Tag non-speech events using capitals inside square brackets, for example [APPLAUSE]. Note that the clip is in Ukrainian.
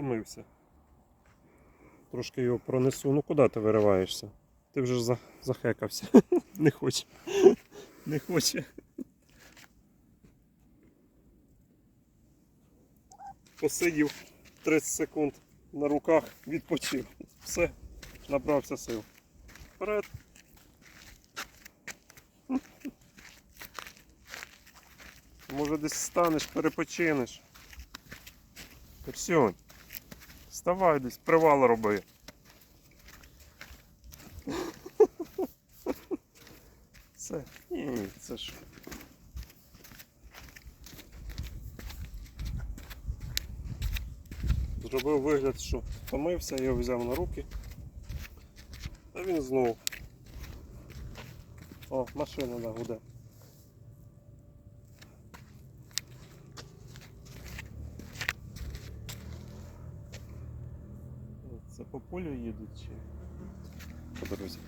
Втомився. Трошки його пронесу. Ну куди ти вириваєшся? Ти вже за- захекався. [LAUGHS] Не хоче. Не хоче. Посидів 30 секунд на руках, відпочив. Все, набрався сил. Вперед. Може десь станеш, перепочинеш. Персьонь. Вставай десь, привал роби. Все. Ні, це ж. Зробив вигляд, що втомився, я його взяв на руки. А він знову. О, машина да, гуде. Це по полю їдуть чи по дорозі.